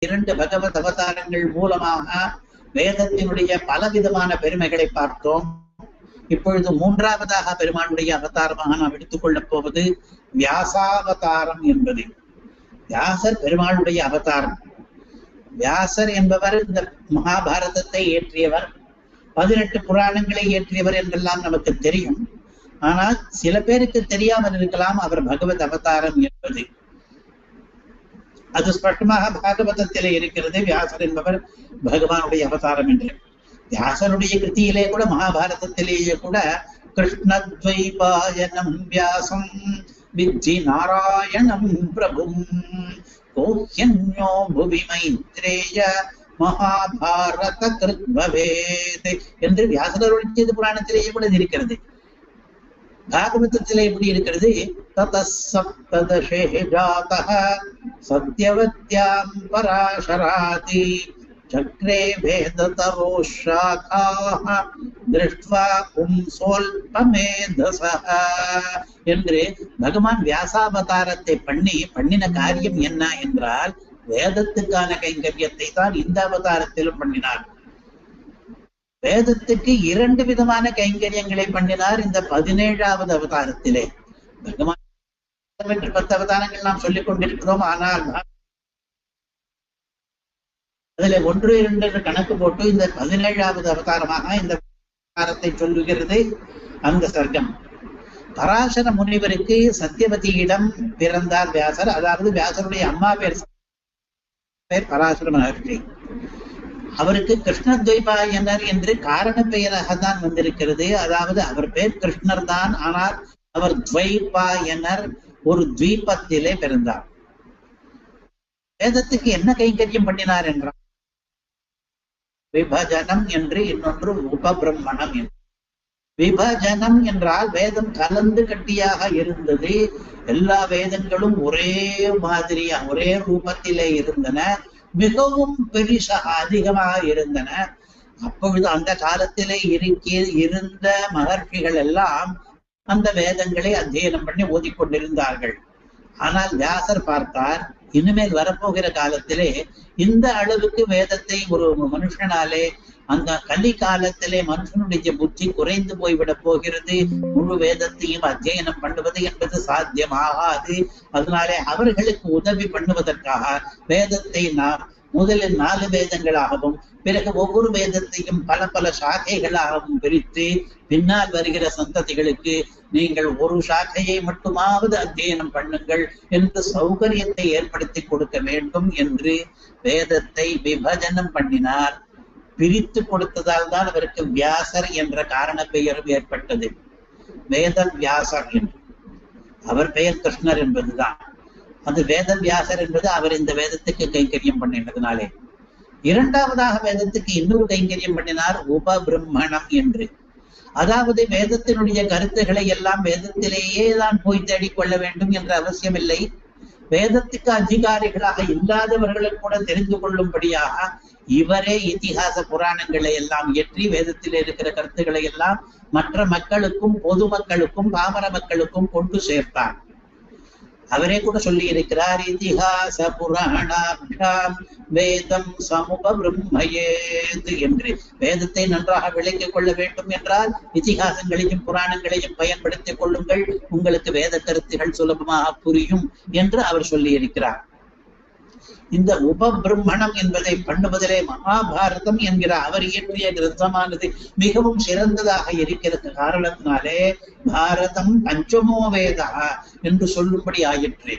இரண்டு பகவத் அவதாரங்கள் மூலமாக வேதத்தினுடைய பலவிதமான பெருமைகளை பார்த்தோம். இப்பொழுது மூன்றாவதாக பெருமானுடைய அவதாரமாக நாம் எடுத்துக்கொள்ளப் போவது வியாசாவதாரம் என்பது. வியாசர் பெருமானுடைய அவதாரம். வியாசர் என்பவர் இந்த மகாபாரதத்தை இயற்றியவர். பதினெட்டு புராணங்களை இயற்றியவர் என்றெல்லாம் நமக்கு தெரியும். ஆனால் சில பேருக்கு தெரியாமல் இருக்கலாம் அவர் பகவத் அவதாரம் என்பது. அது ஸ்பஷ்டமாக பாகவதத்திலே இருக்கிறது. வியாசர் என்பவர் பகவானுடைய அவதாரம் என்று. வியாசருடைய கிருத்தியிலே கூட மகாபாரதத்திலேயே கூட கிருஷ்ணத்வைபாயனம் வியாசம் வித்தி நாராயணம் பிரபும். கோஹ்யன்யோ புவி மைத்ரேய மகாபாரத கிருத்பவேத் என்று வியாசருடைய புராணத்திலேயே கூட இருக்கிறது? பாகவதத்திலே எப்படி இருக்கிறது? ததசப்ததசே ஜாதः சத்யவத்யாம் பராசராதி சக்ரே வேததரோ சாகாः दृष्ट्वा பும்சோல்பமேதசः என்று பகவான் வியாசாவதாரத்தை பண்ணி பண்ணின காரியம் என்ன என்றால் வேதத்துக்கான கைங்கரியத்தை தான் இந்த அவதாரத்திலும் பண்ணினார். வேதத்துக்கு இரண்டு விதமான கைங்கரியங்களை பண்ணினார் இந்த பதினேழாவது அவதாரத்திலே. பகவான் வேண்டும் என்று பத்து அவதாரங்கள் நாம் சொல்லிக் கொண்டிருக்கிறோம் ஆனால் அதுல ஒன்று இரண்டு என்று கணக்கு போட்டு இந்த பதினேழாவது அவதாரமாக இந்த அவதாரத்தை சொல்லுகிறது அந்த சர்க்கம். பராசர முனிவருக்கு சத்தியவதியிடம் பிறந்தார் வியாசர். அதாவது வியாசருடைய அம்மா பேர் பேர் பராசர மகர்ஷி. அவருக்கு கிருஷ்ணத்வைபாயனர் என்று காரண பெயராக தான் வந்திருக்கிறது. அதாவது அவர் பேர் கிருஷ்ணர் தான் ஆனால் அவர் துவைபாயனர். ஒரு துவீபத்திலே பிறந்தார். வேதத்துக்கு என்ன கைங்கரியம் பண்ணினார் என்றார் விபஜனம் என்று இன்னொன்று உபபிரம்மணம் என்று. விபஜனம் என்றால் வேதம் கலந்து கட்டியாக இருந்தது. எல்லா வேதங்களும் ஒரே மாதிரியா ஒரே ரூபத்திலே இருந்தன. மிகவும் பெரிசாக அதிகமாக இருந்தன. அப்பொழுது அந்த காலத்திலே இருக்க இருந்த மகர்ஷிகள் எல்லாம் அந்த வேதங்களை அத்தியனம் பண்ணி ஓதிக்கொண்டிருந்தார்கள். ஆனால் வியாசர் பார்த்தார் இனிமேல் வரப்போகிற காலத்திலே இந்த அளவுக்கு வேதத்தை ஒரு மனுஷனாலே அந்த கலி காலத்திலே மனுஷனுடைய புத்தி குறைந்து போய்விட போகிறது. முழு வேதத்தையும் அத்தியனம் பண்ணுவது என்பது சாத்தியமாகாது. அதனாலே அவர்களுக்கு உதவி பண்ணுவதற்காக வேதத்தை நாம் முதலில் நாலு வேதங்களாகவும் பிறகு ஒவ்வொரு வேதத்தையும் பல பல சாக்கைகளாகவும் பிரித்து பின்னால் வருகிற சந்ததிகளுக்கு நீங்கள் ஒரு சாக்கையை மட்டுமாவது அத்தியனம் பண்ணுங்கள் என்று சௌகரியத்தை ஏற்படுத்தி கொடுக்க வேண்டும் என்று வேதத்தை விபஜனம் பண்ணினார். பிரித்து கொடுத்ததால் தான் அவருக்கு வியாசர் என்ற காரண பெயரும் ஏற்பட்டது. வேத வியாசர் என்று. அவர் பெயர் கிருஷ்ணர் என்பதுதான். அந்த வேத வியாசர் என்பது அவர் இந்த வேதத்துக்கு கைங்கரியம் பண்ணினதுனாலே. இரண்டாவதாக வேதத்துக்கு இன்னொரு கைங்கரியம் பண்ணினார் உபபிரம்மணம் என்று. அதாவது வேதத்தினுடைய கருத்துக்களை எல்லாம் வேதத்திலேயே தான் போய் தேடிக்கொள்ள வேண்டும் என்ற அவசியம் இல்லை வேதத்துக்கு அதிகாரிகளாக இல்லாதவர்களும் கூட தெரிந்து கொள்ளும்படியாக இவரே இத்திகாச புராணங்களை எல்லாம் இயற்றி வேதத்தில் இருக்கிற கருத்துக்களை எல்லாம் மற்ற மக்களுக்கும் பொதுமக்களுக்கும் பாமர மக்களுக்கும் கொண்டு சேர்த்தார். அவரே கூட சொல்லி இருக்கிறார் இதிகாச புராணாபியாம் வேதம் சமூக பிரம்மயேது என்று வேதத்தை நன்றாக விளங்கிக் கொள்ள வேண்டும் என்றால் இதிகாசங்களையும் புராணங்களையும் பயன்படுத்திக் கொள்ளுங்கள். உங்களுக்கு வேத கருத்துகள் சுலபமாக புரியும் என்று அவர் சொல்லி இருக்கிறார் இந்த உபபிரம்மணம் என்பதை பண்ணுவதிலே மகாபாரதம் என்கிற அவர் இயற்றிய கிரந்தமானது மிகவும் சிறந்ததாக இருக்கிறது. காரணத்தினாலே பாரதம் பஞ்சமோ வேதா என்று சொல்லும்படி ஆயிற்று